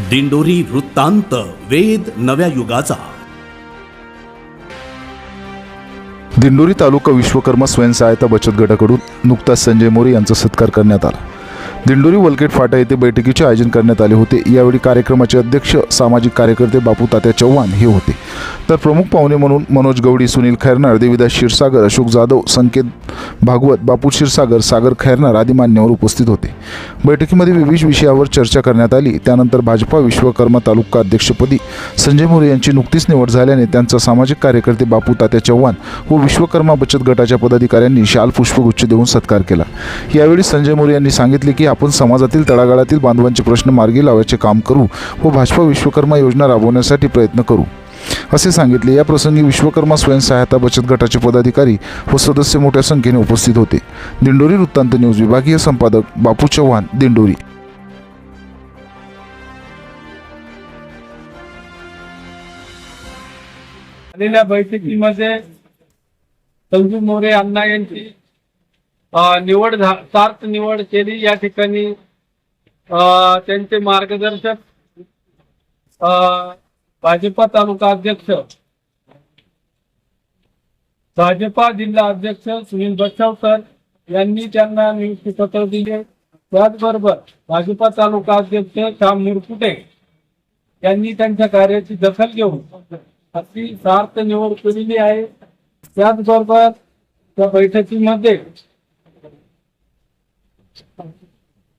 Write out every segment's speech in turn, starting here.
दिंडोरी वृत्तांत वेद नव्या युगाचा. दिंडोरी तालुका विश्वकर्मा स्वयंसहायता बचत गटाकडून नुकताच संजय मोरे यांचा सत्कार करण्यात आला. दिंडोरी वलकेट फाटा येथे बैठकीचे आयोजन करण्यात आले होते. यावेळी कार्यक्रमाचे अध्यक्ष सामाजिक कार्यकर्ते बापू तात्या चव्हाण हे होते. तर प्रमुख पाहुणे म्हणून मनोज गवडी सुनील खैरनार देविदास क्षीरसागर अशोक जाधव संकेत भागवत बापू क्षीरसागर सागर खैरनार आदी मान्यवर उपस्थित होते. बैठकीमध्ये विविध विषयावर चर्चा करण्यात आली. त्यानंतर भाजपा विश्वकर्मा तालुका अध्यक्षपदी संजय मोरे यांची नुकतीच निवड झाल्याने त्यांचा सामाजिक कार्यकर्ते बापू तात्या चव्हाण व विश्वकर्मा बचत गटाच्या पदाधिकाऱ्यांनी शाल पुष्पगुच्छ देऊन सत्कार केला. यावेळी संजय मोरे यांनी सांगितले की आपण समाजातील तळागाळातील बांधवांचे प्रश्न मार्गी लावायचे काम करू व भाजपा विश्वकर्मा योजना राबवण्यासाठी प्रयत्न करू. असे सांगितले. या प्रसंगी विश्वकर्मा स्वयंसहायता बचत गटाचे पदाधिकारी व सदस्य मोठ्या संख्येने उपस्थित होते. दिंडोरी वृत्तांत न्यूज विभागीय संपादक बापू चव्हाण दिंडोरी. झालेल्या बैठकीमध्ये संजू मोरे अण्णा यांची निवड सार्थ निवड केली. या ठिकाणी त्यांचे मार्गदर्शक भाजपा तालुका अध्यक्ष. भाजपा जिल्हा अध्यक्ष सुनील बच्चाव सर यांनी त्यांना नियुक्ती पत्र दिले. त्याचबरोबर भाजपा तालुका अध्यक्ष श्याम मुरकुटे यांनी त्यांच्या कार्याची दखल घेऊन अशी सार्थ निवड केलेली आहे. त्याचबरोबर त्या बैठकीमध्ये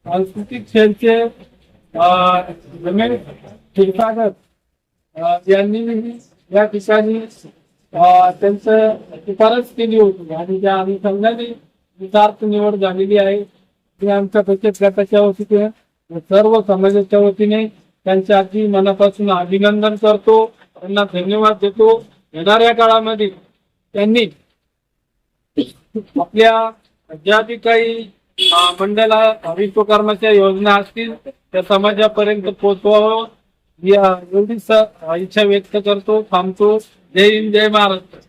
सांस्कृतिक क्षेत्रचे रमेश क्षीरसागर यांनी या ठिकाणी त्यांचं शिफारस केली होती आणि त्या अनुषंगाने विचारत निवड झालेली आहे. ती आमच्या बचत गटाच्या वतीने सर्व समाजाच्या वतीने त्यांच्या अगदी मनापासून अभिनंदन करतो. त्यांना धन्यवाद देतो. येणाऱ्या काळामध्ये त्यांनी आपल्या ज्या बी काही अं, विश्वकर्माच्या योजना असतील त्या समाजापर्यंत पोहोचवावं. एवढीच इच्छा व्यक्त करतो. थांबतो. जय हिंद जय महाराष्ट्र.